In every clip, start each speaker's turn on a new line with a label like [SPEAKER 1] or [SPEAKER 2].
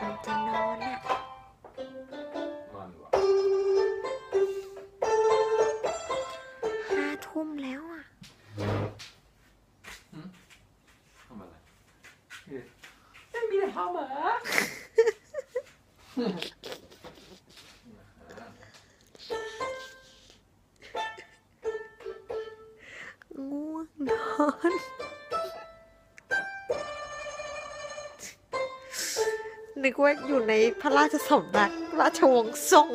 [SPEAKER 1] มันจะนอนอะห้าทุ่มแล้วอะ
[SPEAKER 2] ทำอะไรไม่มีอะไรทำเหรอ
[SPEAKER 1] ง่วงนอน กว่าอยู่ในพระราชสำนักราชวงศ์ทรง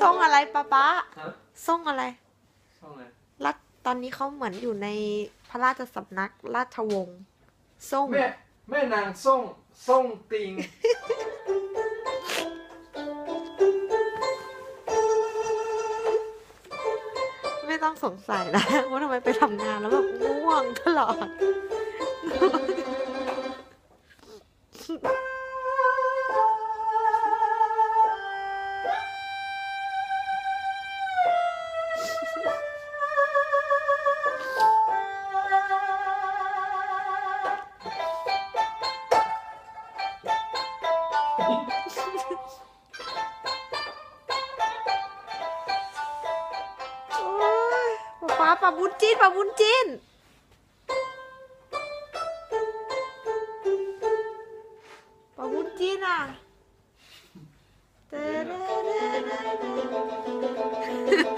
[SPEAKER 1] ทรงอะไรป้าป๊า
[SPEAKER 2] ฮะ
[SPEAKER 1] ทรงอะไร
[SPEAKER 2] ช่องอะไร
[SPEAKER 1] รัฐตอนนี้เขาเหมือนอยู่ในพระราชสำนักราชวงศ์ทรงแม่
[SPEAKER 2] แม่นางส่งส่งติง
[SPEAKER 1] ไม่ต้องสงสัยแล้วว่าทำไมไปทำงานแล้วแบบง่วงตลอด ป๊าป๊าปาบุญจีนปาบุญจีนปาบุญจีนอะเตเ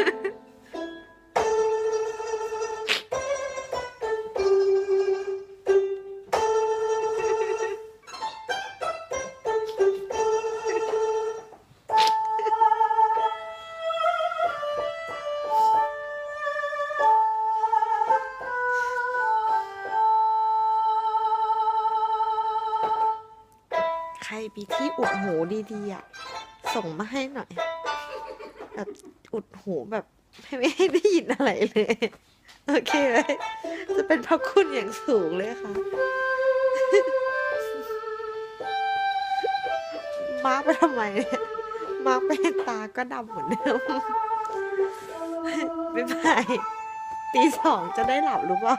[SPEAKER 1] ใครมีที่อุดหูดีๆอะส่งมาให้หน่อย แบบอุดหูแบบไม่ให้ได้ยินอะไรเลย โอเคไหมจะเป็นพระคุณอย่างสูงเลยค่ะ มาร์กไปทำไมเนี่ย มาร์กไปตาก็ดำเหมือนเดิมบ๊ายบายตีสองจะได้หลับหรือเปล่า